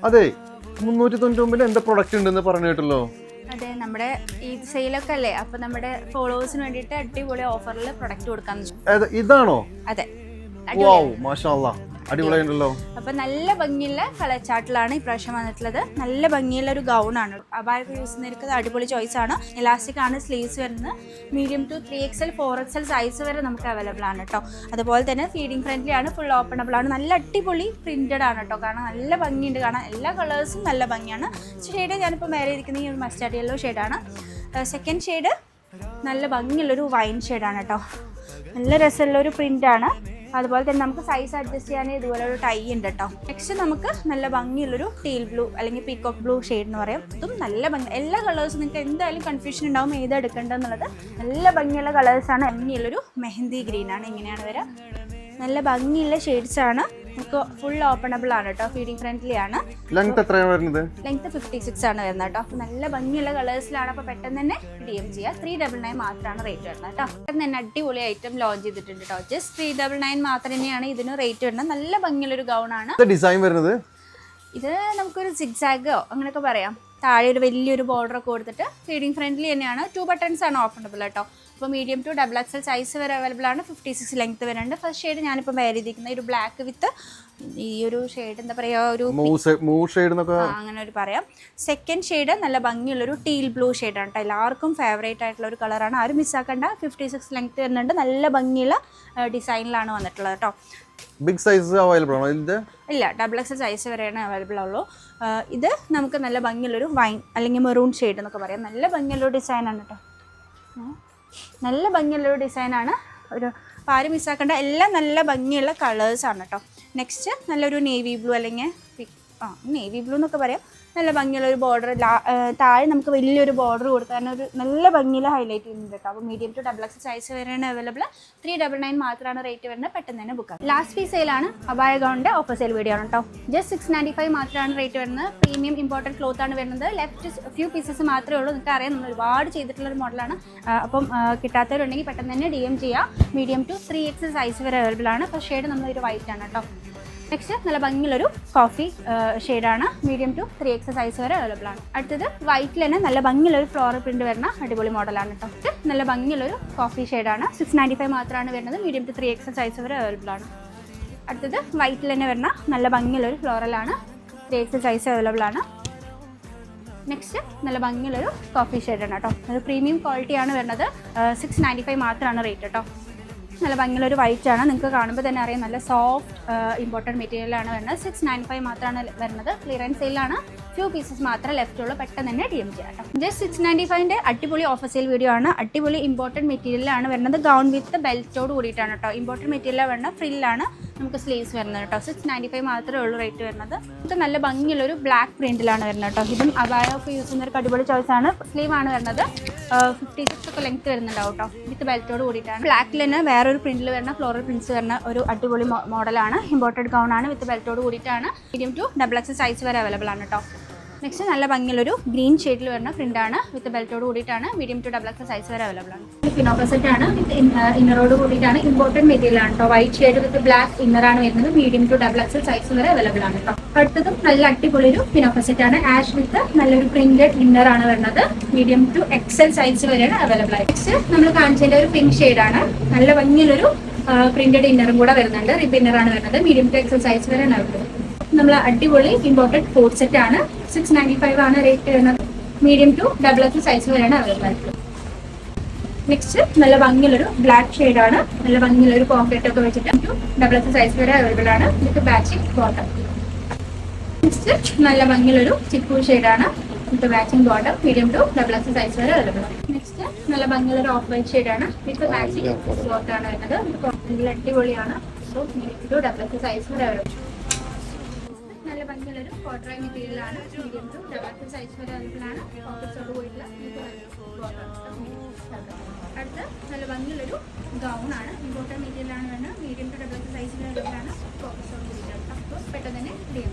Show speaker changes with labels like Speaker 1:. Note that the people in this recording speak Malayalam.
Speaker 1: അതെ മുന്നൂറ്റി തൊണ്ണൂറ്റി ഒമ്പതിന് എന്താ പ്രൊഡക്റ്റ് ഉണ്ടെന്ന് പറഞ്ഞു കേട്ടല്ലോ.
Speaker 2: അതെ നമ്മുടെ ഈ സെയിലൊക്കെ അല്ലേ അപ്പൊ നമ്മുടെ ഫോളോവേഴ്സിന് വേണ്ടിയിട്ട് അടിപൊളി ഓഫറിൽ പ്രൊഡക്റ്റ് കൊടുക്കാന്ന്
Speaker 1: ഇതാണോ?
Speaker 2: അതെ
Speaker 1: വാവ് മാഷാ അല്ലാ അടിപൊളിയുണ്ടല്ലോ
Speaker 2: അപ്പൊ നല്ല ഭംഗിയുള്ള കളർ ചാർട്ടിലാണ് ഇപ്രാവശ്യം വന്നിട്ടുള്ളത്. നല്ല ഭംഗിയുള്ള ഒരു ഗൗൺ ആണ്. അബായൊക്കെ യൂസ് ചെയ്യുന്നവർക്ക് അടിപൊളി ചോയ്സ് ആണ്. ഇലാസ്റ്റിക് ആണ് സ്ലീവ്സ് വരുന്നത്. Medium to three XL four XL size വരെ നമുക്ക് അവൈലബിൾ ആണ് കേട്ടോ അതുപോലെ തന്നെ ഫീഡിംഗ് ഫ്രണ്ട്ലി ആണ് ഫുൾ ഓപ്പണബിൾ ആണ്. നല്ല അടിപൊളി പ്രിന്റഡ് ആണ് കേട്ടോ കാരണം നല്ല ഭംഗിയുണ്ട് കാണാൻ. എല്ലാ കളേഴ്സും നല്ല ഭംഗിയാണ്. ഷെയ്ഡ് ഞാനിപ്പോൾ മേലെ ഇരിക്കുന്ന ഈ ഒരു മസ്റ്റാർഡ് യെല്ലോ ഷെയ്ഡാണ് സെക്കൻഡ് ഷെയ്ഡ് നല്ല ഭംഗിയുള്ളൊരു വൈൻ ഷെയ്ഡാണ് കേട്ടോ നല്ല രസമുള്ള ഒരു പ്രിന്റ് ആണ്. അതുപോലെ തന്നെ നമുക്ക് സൈസ് അഡ്ജസ്റ്റ് ചെയ്യാൻ ഇതുപോലെ ഒരു ടൈ ഉണ്ട് കേട്ടോ നെക്സ്റ്റ് നമുക്ക് നല്ല ഭംഗിയുള്ളൊരു ടീൽ ബ്ലൂ അല്ലെങ്കിൽ പീക്കോക്ക് ബ്ലൂ ഷെയ്ഡ് എന്ന് പറയും. ഇതും നല്ല ഭംഗി എല്ലാ കളേഴ്സും നിങ്ങൾക്ക് എന്തായാലും കൺഫ്യൂഷൻ ഉണ്ടാവും ഏത് എടുക്കേണ്ടതെന്നുള്ളത്. നല്ല ഭംഗിയുള്ള കളേഴ്സാണ് ഭംഗിയുള്ളൊരു മെഹന്തി ഗ്രീൻ ആണ്. ഇങ്ങനെയാണ് വരിക നല്ല ഭംഗിയുള്ള ഷെയ്ഡ്സ് ആണ്. നമുക്ക് ഫുൾ ഓപ്പണബിൾ ആണ് കേട്ടോ ഫീഡിംഗ് ഫ്രണ്ട്ലി ആണ്.
Speaker 1: ലെങ്ത് എത്രയാണ് വരുന്നത്?
Speaker 2: ലെങ്ത് ഫിഫ്റ്റി സിക്സ് ആണ് വരുന്നത് കേട്ടോ. നല്ല ഭംഗിയുള്ള കളേഴ്സിലാണ് അപ്പോൾ പെട്ടെന്ന് തന്നെ ഡി എം ചെയ്യുക ത്രീ ഡബിൾ നയൻ മാത്രമാണ് റേറ്റ് വരുന്നത് കേട്ടോ. പെട്ടെന്ന് തന്നെ അടിപൊളി ഐറ്റം ലോഞ്ച് ചെയ്തിട്ടുണ്ട് കേട്ടോ. ജസ്റ്റ് ത്രീ ഡബിൾ നയൻ മാത്രം തന്നെയാണ് ഇതിന് റേറ്റ് വരുന്നത്. നല്ല ഭംഗിയുള്ള ഒരു ഗൗൺ ആണ്
Speaker 1: ഡിസൈൻ വരുന്നത്?
Speaker 2: ഇത് നമുക്കൊരു സിഗ്സാഗോ അങ്ങനെയൊക്കെ പറയാം. താഴെ ഒരു വലിയൊരു ബോർഡർ ഒക്കെ കൊടുത്തിട്ട് ഫീഡിംഗ് ഫ്രണ്ട്ലി തന്നെയാണ്. ടു ബട്ടൺസ് ആണ് ഓപ്പണബിൾ കേട്ടോ. അപ്പോൾ medium to double XL size വരെ അവൈലബിൾ ആണ്. ഫിഫ്റ്റി സിക്സ് ലെങ്ത് വരുന്നുണ്ട്. ഫസ്റ്റ് ഷെയ്ഡ് ഞാനിപ്പോൾ വേറെ ചെയ്തിരിക്കുന്നത് ഒരു ബ്ലാക്ക് വിത്ത് ഈ ഒരു ഷെയ്ഡ് എന്താ പറയുക ഒരു അങ്ങനെ ഒരു പറയാം. സെക്കൻഡ് ഷെയ്ഡ് നല്ല ഭംഗിയുള്ളൊരു ടീൽ ബ്ലൂ ഷെയ്ഡാണ് കേട്ടോ എല്ലാവർക്കും ഫേവറേറ്റ് ആയിട്ടുള്ള ഒരു കളറാണ് ആരും മിസ്സാക്കണ്ട ഫിഫ്റ്റി സിക്സ് ലെങ്ത് വരുന്നുണ്ട്. നല്ല ഭംഗിയുള്ള ഡിസൈനിലാണ് വന്നിട്ടുള്ളത് കേട്ടോ
Speaker 1: ബിഗ് സൈസ് അവൈലബിൾ ആണോ ഇതിന്റെ?
Speaker 2: ഇല്ല ഡബിൾ എക്സ് സൈസ് വരെയാണ് അവൈലബിൾ ഉള്ളൂ. ഇത് നമുക്ക് നല്ല ഭംഗിയുള്ളൊരു വൈൻ അല്ലെങ്കിൽ മെറൂൺ ഷെയ്ഡ് എന്നൊക്കെ പറയാം. നല്ല ഭംഗിയുള്ളൊരു ഡിസൈനാണ് കേട്ടോ നല്ല ഭംഗിയുള്ളൊരു ഡിസൈനാണ്. ഒരു ആരും മിസ്സാക്കേണ്ട എല്ലാം നല്ല ഭംഗിയുള്ള കളേഴ്സാണ് കേട്ടോ നെക്സ്റ്റ് നല്ലൊരു നേവി ബ്ലൂ അല്ലെങ്കിൽ ആ നേവി ബ്ലൂ എന്നൊക്കെ പറയാം. നല്ല ഭംഗിയുള്ള ഒരു ബോർഡർ താഴെ നമുക്ക് വലിയൊരു ബോർഡർ കൊടുക്കാൻ ഒരു നല്ല ഭംഗിയിൽ ഹൈലൈറ്റ് ചെയ്യുന്നുണ്ട് കേട്ടോ. അപ്പോൾ medium to double X size വരെയാണ് അവൈലബിൾ ത്രീ ഡബിൾ നയൻ മാത്രമാണ് റേറ്റ് വരുന്നത്. പെട്ടെന്ന് തന്നെ ബുക്ക് ലാസ്റ്റ് ഫീ സെയിലാണ് അബായ ഗൗണിന്റെ ഓഫർ സെയിൽ വീഡിയോ ആണ് കേട്ടോ. ജസ്റ്റ് സിക്സ് നയന്റി ഫൈവ് മാത്രമാണ് റേറ്റ് വരുന്നത്. പ്രീമിയം ഇമ്പോർട്ടന്റ് ക്ലോത്ത് ആണ് വരുന്നത്. ലെഫ്റ്റ് ഫ്യൂ പീസസ് മാത്രമേ ഉള്ളൂ. നിങ്ങൾക്ക് അറിയാം നമ്മൾ ഒരുപാട് ചെയ്തിട്ടുള്ള ഒരു മോഡലാണ് അപ്പം കിട്ടാത്തവരുണ്ടെങ്കിൽ പെട്ടെന്ന് തന്നെ ഡി എം ചെയ്യാം. Medium to three X size വരെ അവൈലബിൾ ആണ്. അപ്പോൾ ഷെയ്ഡ് നമ്മളൊരു വൈറ്റ് ആണ് കേട്ടോ. നെക്സ്റ്റ് നല്ല ഭംഗിയുള്ളൊരു കോഫി ഷെയ്ഡാണ് medium to three X size വരെ അവൈലബിൾ ആണ്. അടുത്തത് വൈറ്റിൽ തന്നെ നല്ല ഭംഗിയുള്ളൊരു ഫ്ലോറൽ പ്രിന്റ് വരുന്ന അടിപൊളി മോഡലാണ് കേട്ടോ നല്ല ഭംഗിയുള്ളൊരു കോഫി ഷെയ്ഡാണ് സിക്സ് നയന്റി ഫൈവ് മാത്രമാണ് വരുന്നത്. Medium to three X size വരെ അവൈലബിൾ ആണ്. അടുത്തത് വൈറ്റിൽ തന്നെ വരുന്ന നല്ല ഭംഗിയുള്ളൊരു ഫ്ലോറലാണ് ത്രീ എക്സ് സൈസ് അവൈലബിൾ ആണ്. നെക്സ്റ്റ് നല്ല ഭംഗിയുള്ളൊരു കോഫി ഷെയ്ഡാണ് കേട്ടോ അത് പ്രീമിയം ക്വാളിറ്റിയാണ് വരുന്നത്. സിക്സ് നയന്റി ഫൈവ് മാത്രമാണ് റേറ്റ് കേട്ടോ നല്ല ഭംഗിയുള്ളൊരു വൈറ്റ് ആണ്. നിങ്ങൾക്ക് കാണുമ്പോൾ തന്നെ അറിയാം നല്ല സോഫ്റ്റ് ഇമ്പോർട്ടന്റ് മെറ്റീരിയലാണ് വരുന്നത്. സിക്സ് നയൻ ഫൈവ് മാത്രമാണ് വരുന്നത്. ക്ലിയറൻസ് സെയിലാണ് ഫ്യൂ പീസസ് മാത്രം ലെഫ്റ്റ് ഉള്ളൂ പെട്ടെന്ന് തന്നെ ഡി എം ചെയ്യാം ജസ്റ്റ് സിക്സ് നയന്റി ഫൈവിന്റെ അടിപൊളി ഓഫർ സെയിൽ വീഡിയോ ആണ്. അടിപൊളി ഇമ്പോർട്ടന്റ് മെറ്റീരിയലാണ് വരുന്നത്. ഗൗൺ വിത്ത് ബെൽറ്റോട് കൂടിയിട്ടാണ് കേട്ടോ. ഇമ്പോർട്ടന്റ് മെറ്റീരിയലാണ് വരുന്നത്. ഫ്രില്ലാണ് നമുക്ക് സ്ലീവ്സ് വരുന്നത് കേട്ടോ. സിക്സ് നയന്റി ഫൈവ് മാത്രമേ ഉള്ളൂ റേറ്റ് വരുന്നത്. ഇത് നല്ല ഭംഗിയുള്ള ഒരു ബ്ലാക്ക് പ്രിന്റിലാണ് വരുന്നത് കേട്ടോ. ഇതും അബായ ഓഫ് യൂസ് ചെയ്യുന്ന ഒരു അടിപൊളി ചോയ്സാണ് സ്ലീവാണ് വരുന്നത്. ഫിഫ്റ്റി സിക്സ് ഒക്കെ ലെങ്ത് വരുന്നുണ്ട് കേട്ടോ വിത്ത് ബെൽറ്റോട് കൂടിയിട്ടാണ്. ബ്ലാക്കിൽ തന്നെ വേറൊരു പ്രിന്റിൽ വരുന്ന ഫ്ലോറൽ പ്രിന്റ്സ് വരുന്ന ഒരു അടിപൊളി മോഡലാണ് ഇമ്പോർട്ടഡ് ഗൗൺ ആണ് വിത്ത് ബെൽറ്റോട് കൂടിയിട്ടാണ്. Medium to double X size വരെ അവൈലബിൾ ആണ് കേട്ടോ നെക്സ്റ്റ് നല്ല ഭംഗിയുള്ളൊരു ഗ്രീൻ ഷെയ്ഡിൽ വരുന്ന പ്രിന്റ് ആണ് വിത്ത് ബെൽറ്റോട് കൂടിയിട്ടാണ്. Medium to double X size വരെ അവൈലബിൾ ആണ്. ഫിനോപ്പസെറ്റ് ആണ്. വിത്ത് ഇന്നറോട് കൂടിയിട്ടാണ്. ഇമ്പോർട്ടന്റ് മെറ്റീരിയൽ ആണ് കേട്ടോ വൈറ്റ് ഷെയ്ഡ് വിത്ത് ബ്ലാക്ക് ഇന്നറാണ് വരുന്നത്. Medium to double X size വരെ അവൈലബിൾ ആണ് കേട്ടോ അടുത്തതും നല്ല അടിപൊളി ഒരു ഫിനോപ്പസെറ്റ് ആണ്. ആഷ് വിത്ത് നല്ലൊരു പ്രിന്റഡ് ഇന്നർ ആണ് വരുന്നത്. മീഡിയം ടു എക്സൽ സൈസ് വരെയാണ് അവൈലബിൾ ആയി നെക്സ്റ്റ് നമ്മൾ കാണിച്ചതിന്റെ ഒരു പിങ്ക് ഷെയ്ഡ് ആണ്. നല്ല ഭംഗിയുള്ളൊരു പ്രിന്റഡ് ഇന്നറും കൂടെ വരുന്നുണ്ട്. റിപ്പ് ഇന്നർ ആണ് വരുന്നത്. മീഡിയം ടു എക്സൽ സൈസ് വരെയാണ് അവൈലബിൾ നമ്മൾ അടിപൊളി ഇമ്പോർട്ടന്റ് കോഡ് സെറ്റ് ആണ്. സിക്സ് നയന്റി ഫൈവ് ആണ് റേറ്റ് വരുന്നത്. Medium to double X size വരെയാണ് അവൈലബിൾ ആയിട്ടുള്ളത് നെക്സ്റ്റ് നല്ല ഭംഗിയുള്ളൊരു ബ്ലാക്ക് ആണ്. നല്ല ഭംഗിയുള്ളൊരു പോക്കറ്റ് ഒക്കെ വെച്ചിട്ട് ടു ഡബിൾ എക്സ് സൈസ് വരെ അവൈലബിൾ ആണ്. വിത്ത് ബാച്ചിങ് ബോട്ടം നെക്സ്റ്റ് നല്ല ഭംഗിയുള്ളൊരു ചിക്കു ആണ്. With batching bottom medium to double X size വരെ അവൈലബിൾ നെക്സ്റ്റ് നല്ല ഭംഗിയുള്ള ഓഫ് വൈറ്റ് ആണ്. വിത്ത് ബാച്ചിങ് ബോട്ടം ആണ് വരുന്നത്. അടിപൊളിയാണ്. So medium to double X size വരെ അവൈലബിൾ നല്ല ഭംഗിയുള്ളൊരു മെറ്റീരിയലാണ് മെറ്റീരിയൽ ആണ് മീഡിയം ടു ഡബിൾ സൈസ് വരെ അവൈലബിൾ ആണ് പോക്കറ്റ്സോട് പോയിട്ടുള്ള അടുത്ത് നല്ല ഭംഗിയുള്ളൊരു ഗൗൺ ആണ്. ഇമ്പോർട്ടന്റ് മെറ്റീരിയൽ ആണ് വേണം. മീഡിയം ടു ഡബിൾ സൈസ് വരെ അവൈലബിൾ ആണ് പോക്കറ്റ്സോട് കൂടിയിട്ടുള്ളത് അപ്പോൾ പെട്ടെന്ന് തന്നെ ഡി എം